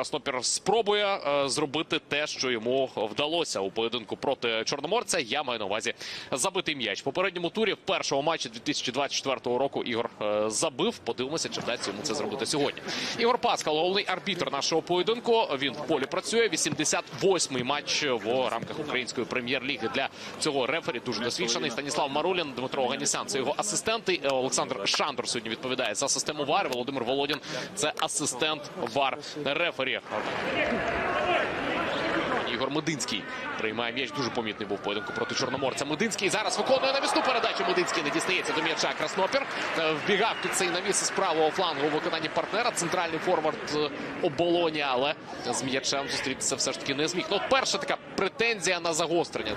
Краснопір спробує е, зробити те, що йому вдалося у поєдинку проти Чорноморця. Я маю на увазі забитий м'яч. Попередньому турі в першому матчі 2024 року Ігор е, забив. Подивимося, чи вдасться йому це зробити сьогодні. Ігор Пасхал, головний арбітр нашого поєдинку. Він в полі працює. 88-й матч в рамках української прем'єр-ліги для цього рефері. Дуже досвідчений Станіслав Марулін, Дмитро Оганісян. Це його асистенти. Е, Олександр Шандор сьогодні відповідає за систему ВАР. Володимир Володін це асистент ВАР рефері. Ігор Мединський приймає м'яч. Дуже помітний був поєдинку проти Чорноморця. Мединський зараз виконує навісну передачу. Мединський не дістається до м'яча. Краснопір Е, вбігав під цей навіс з правого флангу у виконанні партнера. Центральний форвард е, оболоні, але з м'ячем зустрітися все ж таки не зміг. Ну, перша така претензія на загострення.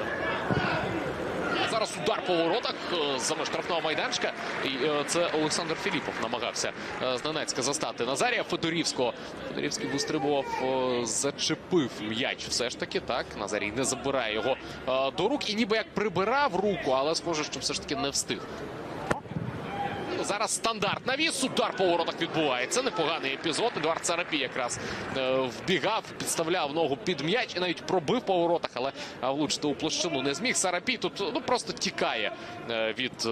Зараз удар по воротах е, за штрафного майданчика. І е, це Олександр Філіпов намагався з зненацька застати Назарія Федорівського. Федорівський вистрибував, е, зачепив м'яч. Все ж таки так. Назарій не забирає його е, до рук і ніби як прибирав руку, але схоже, що все ж таки не встиг. Зараз стандарт навіс. Удар по воротах відбувається. Непоганий епізод. Едуард Царапій якраз е, вбігав, підставляв ногу під м'яч і навіть пробив по воротах, але е, влучити у площину не зміг. Сарапій тут ну просто тікає е, від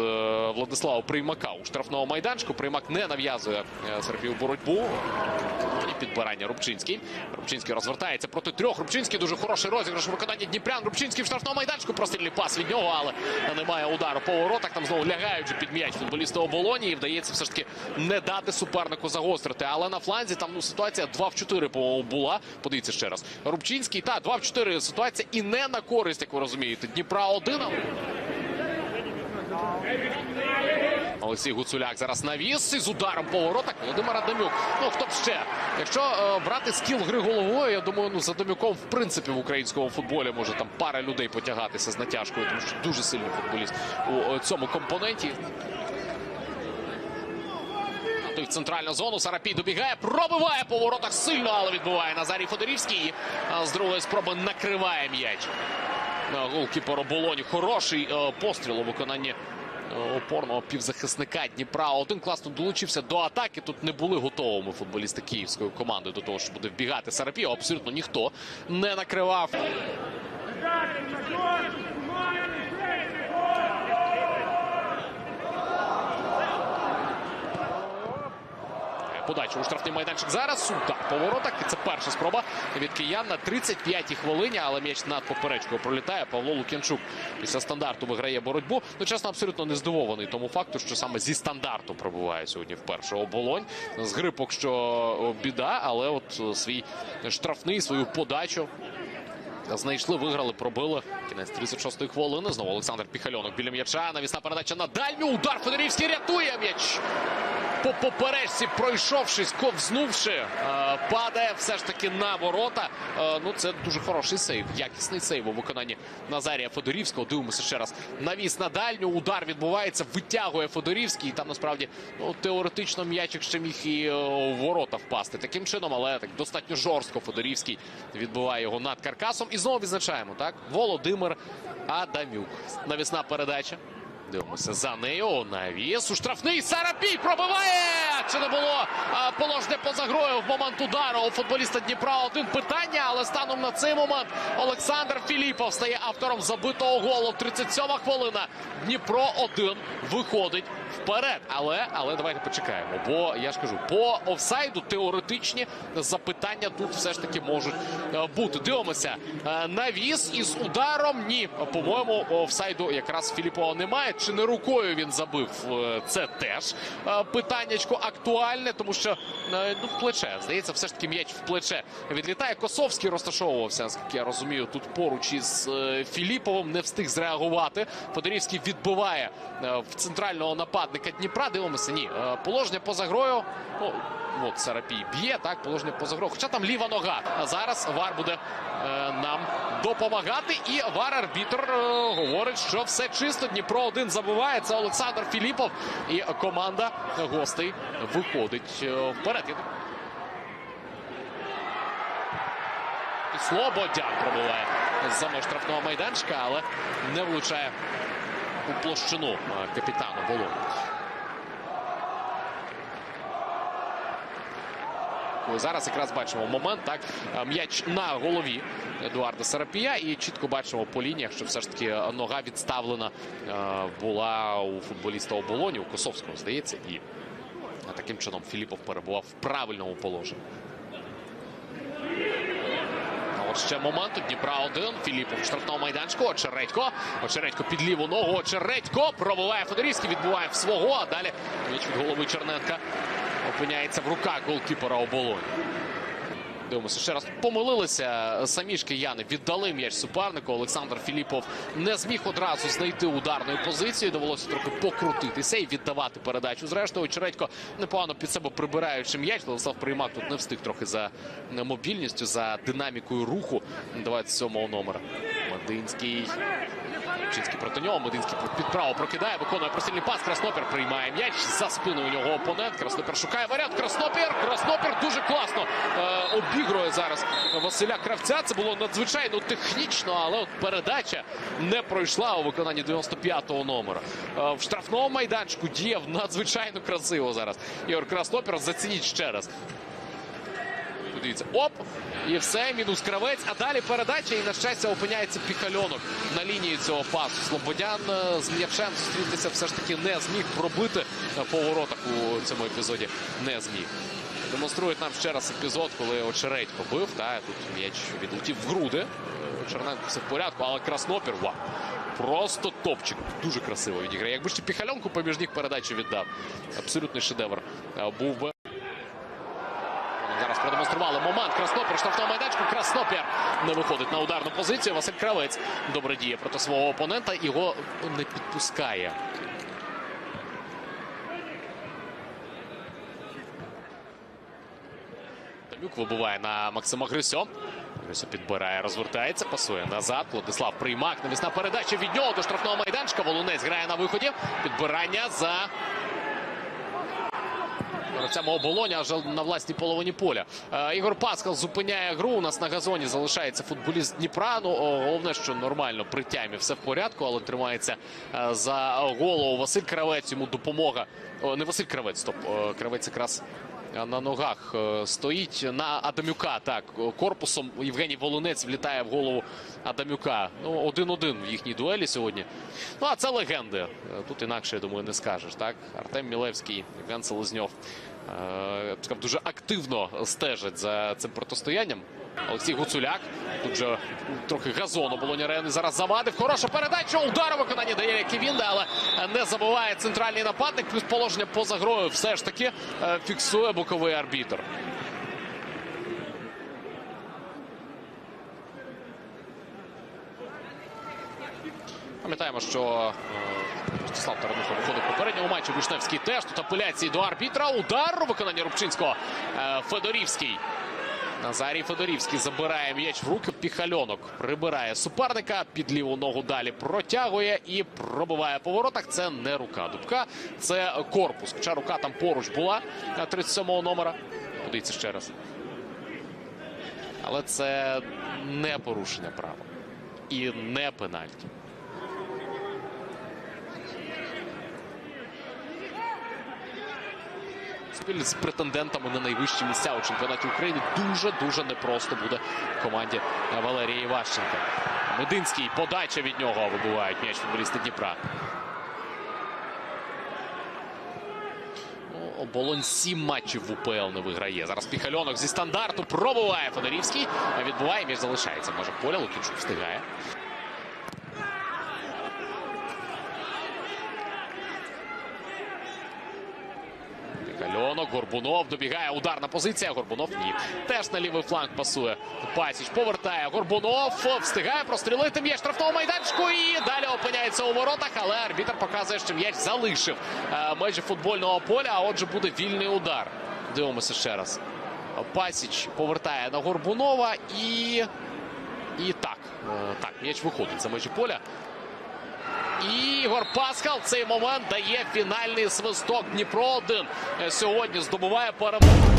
Владислава Приймака у штрафного майданчику. Приймак не нав'язує Сарапію боротьбу. І підбирання Рубчинський. Рубчинський розвертається проти трьох. Рубчинський дуже хороший розіграш у виконанні Дніпрян. Рубчинський в штрафному майданчику. Прострільний пас від нього, але немає удару по воротах. Там знову лягаючи під м'яч футболісти оболоні. І вдається все ж таки не дати супернику загострити. Але на фланзі там ну, ситуація 2 в 4, по-моєму, була. Подивіться ще раз. Рубчинський, та 2 в 4 ситуація і не на користь, як ви розумієте. Дніпра 1. Олексій Гуцуляк зараз навіс із ударом по воротах. Володимир Адамюк. Ну хто б ще? Якщо е, брати скіл гри головою, я думаю, ну за Адамюком в принципі в українському футболі може там пара людей потягатися з натяжкою, тому що дуже сильний футболіст у е, цьому компоненті. В центральну зону Сарапій добігає, пробиває по воротах сильно, але відбуває Назарій Федорівський. З другої спроби накриває м'яч. Е, Голкіпер оболоні. Хороший е, постріл у виконанні е, опорного півзахисника Дніпра. Один класно долучився до атаки. Тут не були готовими футболісти київської команди до того, що буде вбігати Сарапій. Абсолютно ніхто не накривав. Подача у штрафний майданчик зараз. Удар по воротах. І це перша спроба від киян на 35-й хвилині, але м'яч над поперечкою пролітає. Павло Лук'янчук після стандарту виграє боротьбу. Ну, чесно, абсолютно не здивований тому факту, що саме зі стандарту пробуває сьогодні вперше оболонь. З гри поки що біда, але от свій штрафний, свою подачу Знайшли, виграли, пробили. Кінець 36-ї хвилини. Знову Олександр Піхальонок біля м'яча. Навісна передача на дальню. Удар Федорівський рятує м'яч. По поперечці, пройшовшись, ковзнувши, е, падає все ж таки на ворота. Е, Ну, це дуже хороший сейв. Якісний сейв у виконанні Назарія Федорівського. Дивимося ще раз. Навіс на дальню. Удар відбувається, витягує Федорівський. І там насправді ну, теоретично м'ячик ще міг і е, в ворота впасти. Таким чином, але так достатньо жорстко Федорівський відбиває його над каркасом. І знову відзначаємо, так? Володимир Адамюк. Навісна передача. Дивимося за нею. Навіс у штрафний Сарапій пробиває. Чи не було положне поза грою в момент удару у футболіста Дніпра? Один питання, але станом на цей момент Олександр Філіпов стає автором забитого голу. 37-ма хвилина. Дніпро 1 виходить вперед. Але, але давайте почекаємо. Бо я ж кажу, по офсайду теоретичні запитання тут все ж таки можуть е, бути. Дивимося. Е, Навіс із ударом. Ні, по-моєму, офсайду якраз Філіпова немає. Чи не рукою він забив? Е, Це теж питаннячко актуальне, тому що ну, в плече. Здається, все ж таки м'яч в плече відлітає. Косовський розташовувався, наскільки я розумію, тут поруч із Філіповим не встиг зреагувати. Федорівський відбиває в центрального нападника Дніпра. Дивимося, ні. Е, Положення поза грою. Ну, от Сарапій б'є, так, положення поза грою. Хоча там ліва нога. А зараз Вар буде е, нам допомагати. І Вар-арбітр е, говорить, що все чисто. Дніпро один забиває. Це Олександр Філіпов. І команда гостей виходить е, вперед. Слободян пробиває за штрафного майданчика, але не влучає у площину е, капітану Волону. Зараз якраз бачимо момент. Так е, м'яч на голові Едуарда Сарапія, і чітко бачимо по лініях, що все ж таки нога відставлена е, була у футболіста оболоні, у Косовського, здається, і таким чином Філіпов перебував в правильному положенні. От ще момент. Дніпра один. Філіпов в штрафному майданчику. Очередько. Очередько під ліву ногу. Очередько пробиває Федорівський, відбуває в свого. А далі м'яч від голови Черненка опиняється в руках голкіпера оболоні. Дивимося ще раз. Помилилися самі ж кияни. Віддали м'яч супернику. Олександр Філіпов не зміг одразу знайти ударної позиції. Довелося трохи покрутитися і віддавати передачу. Зрештою, Чередько непогано під себе прибираючи м'яч. Владислав Приймак тут не встиг трохи за мобільністю, за динамікою руху 27-го номера. Мединський. Чинський проти нього. Мединський під право прокидає, виконує просильний пас. Краснопір приймає м'яч. За спиною у нього опонент. Краснопір шукає варіант. Краснопір. Краснопір дуже класно е, обігрує зараз Василя Кравця. Це було надзвичайно технічно, але от передача не пройшла у виконанні 95-го номера. Е, в штрафному майданчику діяв надзвичайно красиво зараз. Ігор Краснопір зацініть ще раз. Дивіться, оп! І все, мінус кравець. А далі передача. І на щастя опиняється піхальонок на лінії цього пасу. Слободян е, з м'ячем зустрітися все ж таки не зміг пробити е, по воротах у цьому епізоді. Не зміг. Демонструють нам ще раз епізод, коли Очередько бив. Та тут м'яч відлетів в груди. Е, Черненко все в порядку, але Краснопір. Вау! Просто топчик. Дуже красиво відіграє. Якби ще піхальонку поміж ніг передачу віддав. Абсолютний шедевр був би. Зараз продемонстрували момент. Краснопір штрафного майданчику. Краснопір не виходить на ударну позицію. Василь Кравець добре діє проти свого опонента. Його не підпускає. Тамюк вибиває на Максима Грисьо. Грисьо підбирає, розвертається, пасує назад. Владислав Приймак. Навісна передача від нього до штрафного майданчика. Волунець грає на виході. Підбирання за Гравцями оболоня аж на власній половині поля. Е, Ігор Паскал зупиняє гру. У нас на газоні залишається футболіст Дніпра. Ну, головне, що нормально при тямі все в порядку, але тримається е, за голову Василь Кравець. Йому допомога. Не Василь Кравець, стоп. Кравець якраз на ногах е, стоїть на Адамюка. Так, корпусом Євгеній Волонець влітає в голову Адамюка. Ну, один-один в їхній дуелі сьогодні. Ну, а це легенди. Е, Тут інакше, я думаю, не скажеш. Так, Артем Мілевський, Євген Селезньов. е, я дуже активно стежать за цим протистоянням. Олексій Гуцуляк. Тут же трохи газону Болоня Арени зараз завадив. Хороша передача. Удар у виконанні дає Ківінда, але не забуває центральний нападник. Плюс положення поза грою все ж таки е, фіксує боковий арбітр. Пам'ятаємо, що е, Ростислав Тарануха виходить в попередньому матчі. Вишневський теж тут апеляції до арбітра. Удар у виконанні Рубчинського. Е, Федорівський. Назарій Федорівський забирає м'яч в руки. Піхальонок прибирає суперника. Під ліву ногу далі протягує і пробиває по воротах. Це не рука Дубка, це корпус. Хоча рука там поруч була 37-го номера. Подивіться ще раз. Але це не порушення права. І не пенальті. Спільно з претендентами на найвищі місця у чемпіонаті України дуже дуже непросто буде команді Валерія Іващенка. Мединський подача від нього вибивають м'яч футболісти Дніпра. Ну, Оболонь сім матчів в УПЛ не виграє. Зараз Піхальонок зі стандарту пробиває Федорівський. Відбуває м'яч залишається. Може поля Лукінчук встигає. Кальонок, Горбунов добігає ударна позиція. Горбунов ні. Теж на лівий фланг пасує. Пасіч повертає. Горбунов встигає прострілити м'яч штрафного майданчику і далі опиняється у воротах. Але арбітр показує, що м'яч залишив е, межі футбольного поля. А отже, буде вільний удар. Дивимося ще раз. Пасіч повертає на Горбунова і. І так. е, Так, м'яч виходить за межі поля. І Ігор Паскал в цей момент дає фінальний свисток. Дніпро 1 сьогодні здобуває перемогу.